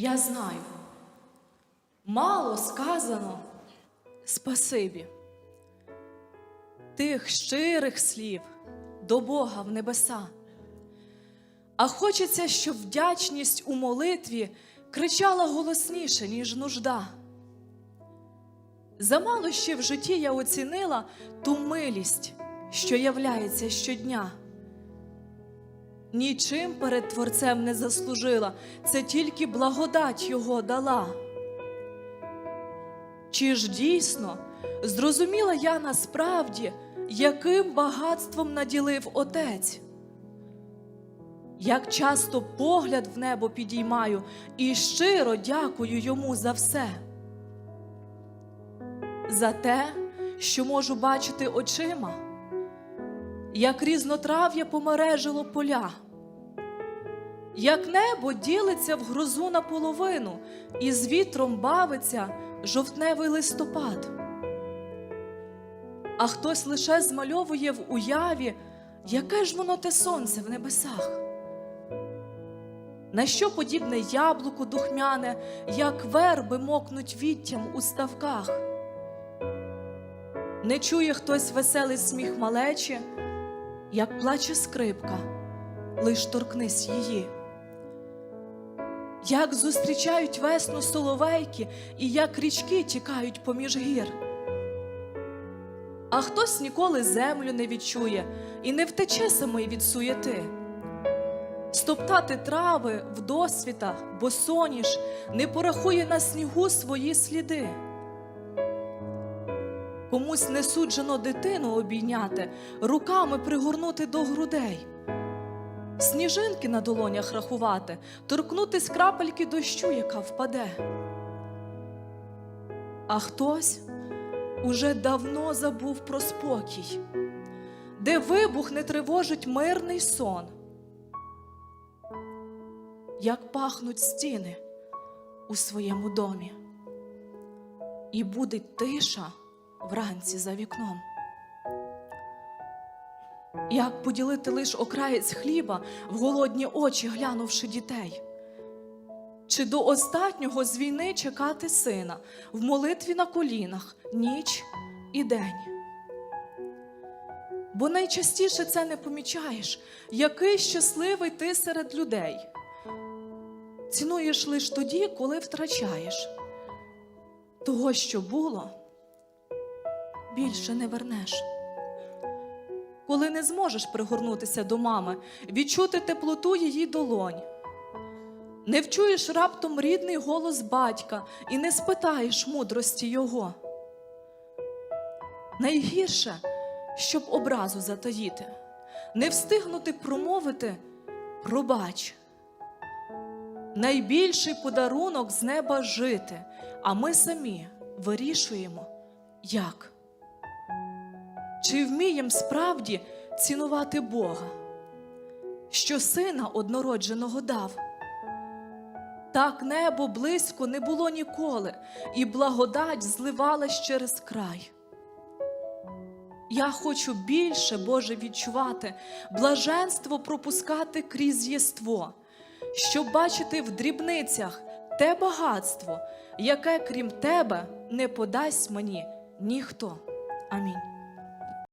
Я знаю, мало сказано спасибі. Тих щирих слів до Бога в небеса. А хочеться, щоб вдячність у молитві кричала голосніше, ніж нужда. Замало ще в житті я оцінила ту милість, що являється щодня. Нічим перед Творцем не заслужила, це тільки благодать Його дала. Чи ж дійсно зрозуміла я насправді, яким багатством наділив Отець? Як часто погляд в небо підіймаю і щиро дякую йому за все. За те, що можу бачити очима, як різнотрав'я помережило поля, як небо ділиться в грозу наполовину, і з вітром бавиться жовтневий листопад. А хтось лише змальовує в уяві, яке ж воно те сонце в небесах. На що подібне яблуко духмяне, як верби мокнуть віттям у ставках? Не чує хтось веселий сміх малечі, як плаче скрипка, лиш торкнись її. Як зустрічають весну соловейки, і як річки тікають поміж гір. А хтось ніколи землю не відчує і не втече самий від суєти. Стоптати трави в досвітах, бо соніш не порахує на снігу свої сліди. Комусь не суджено дитину обійняти, руками пригорнути до грудей, сніжинки на долонях рахувати, торкнутись крапельки дощу, яка впаде. А хтось уже давно забув про спокій, де вибух не тривожить мирний сон. Як пахнуть стіни у своєму домі, і буде тиша вранці за вікном. Як поділити лиш окраєць хліба в голодні очі, глянувши дітей? Чи до останнього з війни чекати сина в молитві на колінах ніч і день? Бо найчастіше це не помічаєш, який щасливий ти серед людей. Цінуєш лиш тоді, коли втрачаєш. Того, що було, більше не вернеш. Коли не зможеш пригорнутися до мами, відчути теплоту її долонь. Не вчуєш раптом рідний голос батька і не спитаєш мудрості його. Найгірше, щоб образу затаїти, не встигнути промовити пробач. Найбільший подарунок з неба жити, а ми самі вирішуємо, як. Чи вмієм справді цінувати Бога, що сина однородженого дав? Так небо близько не було ніколи, і благодать зливалась через край. Я хочу більше, Боже, відчувати, блаженство пропускати крізь єство, щоб бачити в дрібницях те багатство, яке крім тебе не подасть мені ніхто. Амінь.